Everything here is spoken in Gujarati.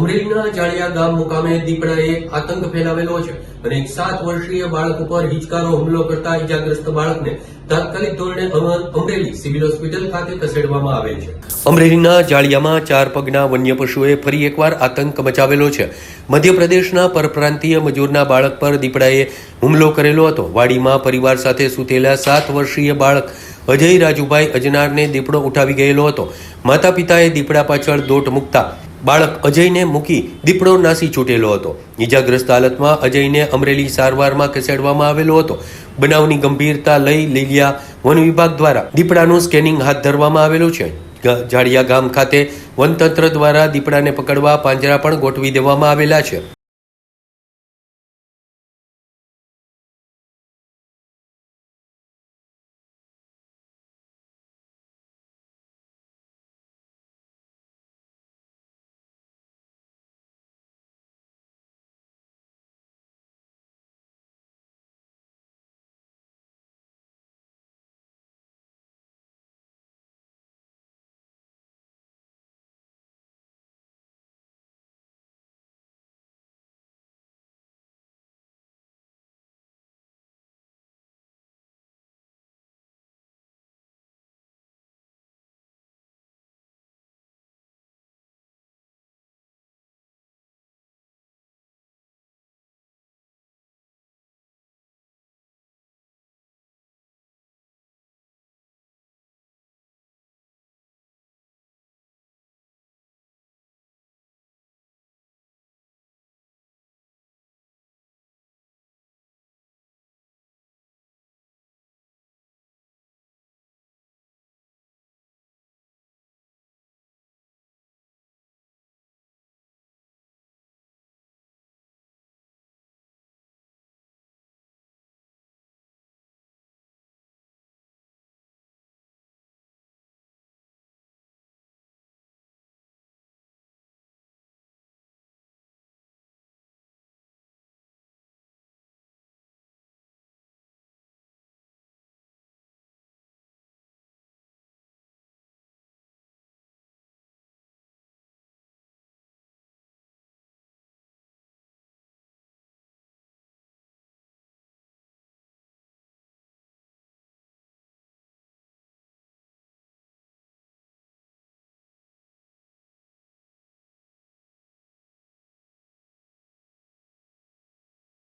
અમરેલીના જાળિયા ગામ મુકામે દીપડાએ આતંક ફેલાવેલો છે અને એક સાત વર્ષીય બાળક ઉપર હિચકારો હુમલો કરતા ઇજાગ્રસ્ત બાળકને તાત્કાલિક ધોરણે અમરેલી સિવિલ હોસ્પિટલ ખાતે ખસેડવામાં આવેલ છે. અમરેલીના જાળિયામાં ચાર પગના વન્ય પશુએ ફરી એકવાર આતંક મચાવેલો છે. મધ્યપ્રદેશના પરપ્રાંતીય મજૂરના બાળક પર દીપડાએ હુમલો કરેલો હતો. વાડીમાં પરિવાર સાથે સૂતેલા સાત વર્ષીય બાળક અજય રાજુભાઈ અજનારને દીપડો ઉઠાવી ગયેલો હતો. માતા પિતાએ દીપડા પાછળ દોટ મૂકતા બાળક અજયને મૂકી દીપડો નાસી છૂટેલો હતો. ઈજાગ્રસ્ત હાલતમાં અજયને અમરેલી સારવારમાં ખસેડવામાં આવેલો હતો. બનાવની ગંભીરતા લઈ લીલિયા વન વિભાગ દ્વારા દીપડાનું સ્કેનિંગ હાથ ધરવામાં આવેલું છે. જાડિયા ગામ ખાતે વનતંત્ર દ્વારા દીપડાને પકડવા પાંજરા પણ ગોઠવી દેવામાં આવેલા છે.